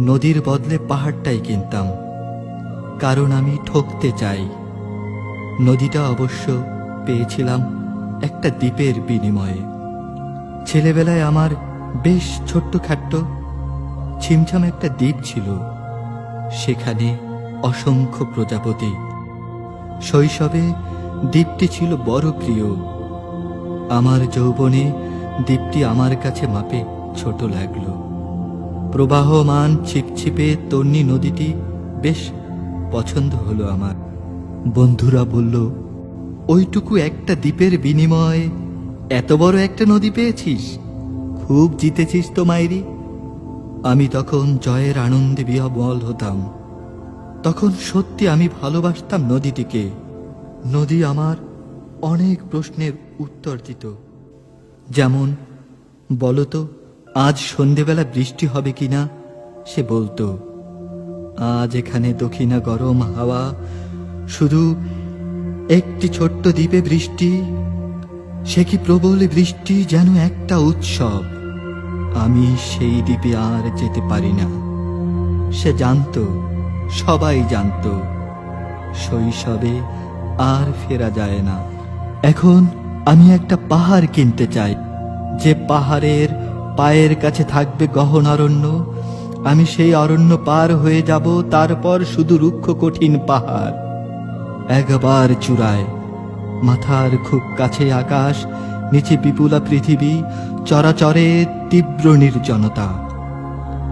নদীর বদলে পাহাড়টাই কিনতাম। কারণ আমি ঠকতে চাই। নদীটা অবশ্য পেয়েছিলাম একটা দ্বীপের বিনিময়ে। ছেলেবেলায় আমার বেশ ছোট্ট খাট্ট ছিমছাম একটা দ্বীপ ছিল। সেখানে অসংখ্য প্রজাপতি। শৈশবে দ্বীপটি ছিল বড় প্রিয়। আমার যৌবনে দ্বীপটি আমার কাছে মাপে ছোট লাগল। প্রবাহমান ছিপছিপে তন্নি নদীটি বেশ পছন্দ হলো আমার। বন্ধুরা বলল, ওইটুকু একটা দ্বীপের বিনিময়ে এত বড় একটা নদী পেয়েছিস? খুব জিতেছিস তো মাইরি। আমি তখন জয়ের আনন্দে বিহবল হতাম। তখন সত্যি আমি ভালোবাসতাম নদীটিকে। নদী আমার অনেক প্রশ্নের উত্তর দিত। যেমন, বলতো আজ সন্ধেবেলা বৃষ্টি হবে কিনা? সে বলতো, আজ এখানে দক্ষিণা গরম হাওয়া, শুধু একটি ছোট্ট দ্বীপে বৃষ্টি, সে কি প্রবল বৃষ্টি যেন একটা উৎসব? আমি সেই দ্বীপে আর যেতে পারি না। সে জানতো, সবাই জানতো, শৈশবে আর ফেরা যায় না। এখন আমি একটা পাহাড় কিনতে চাই, যে পাহাড়ের পায়ের কাছে থাকবে গহন অরণ্য। আমি সেই অরণ্য পার হয়ে যাব, তারপর শুধু রুক্ষ কঠিন পাহাড়। একবার চূড়ায়, মাথার খুব কাছে আকাশ, নিচে বিপুলা পৃথিবী, চরাচরে তীব্র নির্জনতা।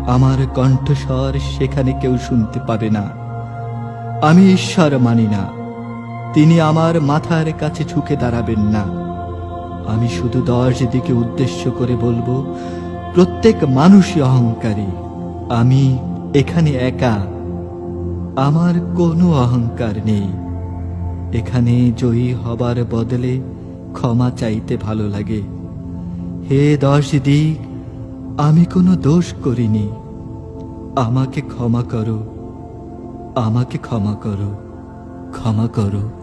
আমার কণ্ঠস্বর সেখানে কেউ শুনতে পাবে না। আমি ঈশ্বর মানি না, তিনি আমার মাথার কাছে ঝুঁকে দাঁড়াবেন না। আমি শুধু দশ দিকে উদ্দেশ্য করে বলব, প্রত্যেক মানুষই অহংকারী। আমি এখানে একা। আমার কোনো অহংকার নেই। এখানে জয়ী হবার বদলে ক্ষমা চাইতে ভালো লাগে। হে দশ দিক আমি কোনো দোষ করিনি। আমাকে ক্ষমা করো। আমাকে ক্ষমা করো। ক্ষমা করো।